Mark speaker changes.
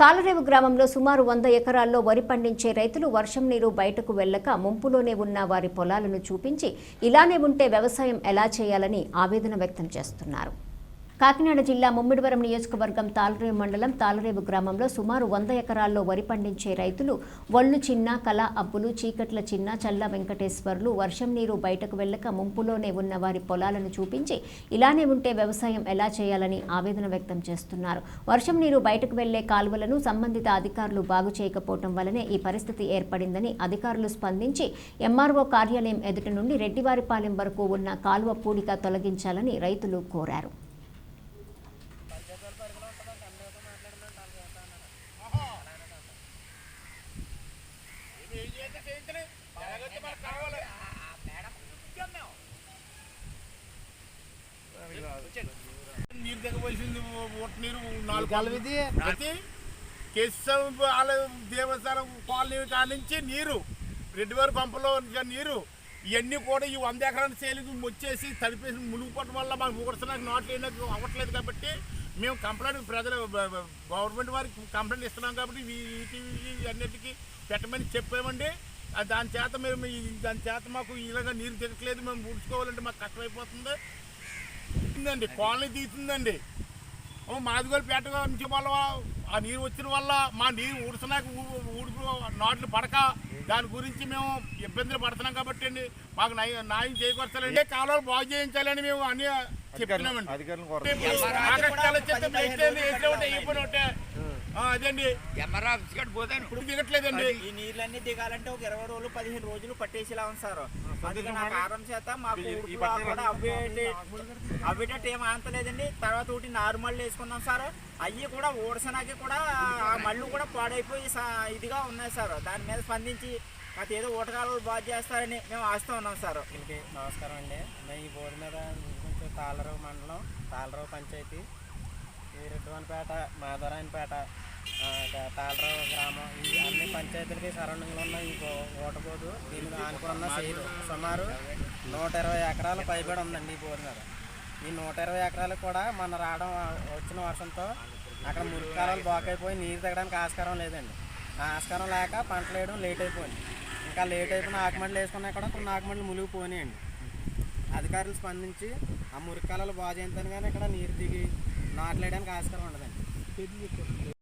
Speaker 1: తాళరేవు గ్రామంలో సుమారు వంద ఎకరాల్లో వరి పండించే రైతులు వర్షం నీరు బయటకు వెళ్ళక ముంపులోనే ఉన్న వారి పొలాలను చూపించి ఇలానే ఉంటే వ్యవసాయం ఎలా చేయాలని ఆవేదన వ్యక్తం చేస్తున్నారు. కాకినాడ జిల్లా ముమ్మిడివరం నియోజకవర్గం తాళరేవు మండలం తాళరేవు గ్రామంలో సుమారు వంద ఎకరాల్లో వరి పండించే రైతులు ఒళ్ళు చిన్న కళ అబ్బులు చీకట్ల చిన్న చల్ల వెంకటేశ్వర్లు వర్షం నీరు బయటకు వెళ్ళక ముంపులోనే ఉన్న వారి పొలాలను చూపించి ఇలానే ఉంటే వ్యవసాయం ఎలా చేయాలని ఆవేదన వ్యక్తం చేస్తున్నారు. వర్షం నీరు బయటకు వెళ్ళే కాలువలను సంబంధిత అధికారులు బాగు చేయకపోవడం వలనే ఈ పరిస్థితి ఏర్పడిందని అధికారులు స్పందించి ఎంఆర్ఓ కార్యాలయం ఎదుట నుండి రెడ్డివారిపాలెం వరకు ఉన్న కాలువ పూడిక తొలగించాలని రైతులు కోరారు.
Speaker 2: నీరు దిగవలసింది ఊట నీరు నాలుగు
Speaker 3: ఇది?
Speaker 2: దేవస్థానం కాలనీ కాడ నుంచి నీరు రెడ్డివారి పంపలో నీరు ఇవన్నీ కూడా ఈ వంద ఎకరాల సేలింగ్ వచ్చేసి తడిపేసి మునిగిపోవడం వల్ల మాకు ఊడసడానికి నాట్లు అవ్వట్లేదు కాబట్టి మేము కంప్లైంట్ ప్రజలు గవర్నమెంట్ వారికి కంప్లైంట్ ఇస్తున్నాం కాబట్టి వీటి అన్నిటికీ పెట్టమని చెప్పామండి దాని చేత మేము ఈ- దాని చేత మాకు ఇలాగ నీరు దిగట్లేదు మేము ఊడ్చుకోవాలంటే మాకు కష్టమైపోతుంది. తీస్తుందండి కాలనీ తీస్తుందండి ఓ మాదిగోలు పేటగా నుంచి వల్ల ఆ నీరు వచ్చిన వల్ల మా నీరు ఊడుతున్నాక ఊడుకు నాట్లు పడక దాని గురించి మేము ఇబ్బందులు పడుతున్నాం కాబట్టి అండి. మాకు న్యాయం న్యాయం చేకూర్చాలండి. కాలువలు బాగు చేయించాలని మేము అన్ని చెప్తున్నామండి. అదండి.
Speaker 4: ఆఫీస్ కాడ పోతాను.
Speaker 2: ఇప్పుడు దిగట్లేదండి.
Speaker 5: ఈ నీళ్ళన్నీ దిగాలంటే ఒక ఇరవై రోజులు పదిహేను రోజులు పట్టేసేలా ఉంది సార్. అందుకే నాకు ఆరం చేత మాకు అవ్వేటట్టు ఏం ఆంతలేదండి తర్వాత ఒకటి నార్మల్ వేసుకున్నాం సార్. అవి కూడా ఊడసనాకి కూడా ఆ మళ్ళు కూడా పాడైపోయి ఇదిగా ఉన్నాయి సార్. దాని మీద స్పందించి మాకు ఏదో ఊటకాలు బాగా చేస్తారని మేము ఆస్తూ ఉన్నాం సార్.
Speaker 6: నమస్కారం అండి. మేము ఈ బోర్డు మీద కొంచెం తాళరావు మండలం తాళరావు పంచాయతీ. రెడ్డివనపేట మాధవరాయనపేట తాళరావు గ్రామం ఈ అన్ని పంచాయతీలకి సరౌండింగ్లో ఉన్న ఈ ఓటబోదు దీనికి ఆనుకున్న సుమారు నూట ఇరవై ఎకరాలు పైబడి ఉందండి ఈ బోర్డు మీద. ఈ నూట ఇరవై ఎకరాలకు కూడా మన రావడం వచ్చిన వర్షంతో అక్కడ మురికాలాలు బాకైపోయి అయిపోయి నీరు తగ్గడానికి ఆస్కారం లేదండి. ఆస్కారం లేక పంటలు వేయడం లేట్ అయిపోయింది. ఇంకా లేట్ అయిపోయిన ఆకుమండలు వేసుకున్నా కూడా కొన్ని ఆకుమండలు మునిగిపోయినాయండి. అధికారులు స్పందించి ఆ మురికాలాలు బాగా బాగు చేయించాను కానీ ఇక్కడ నీరు దిగి నాట్లేయడానికి ఆస్కారం ఉండదండి.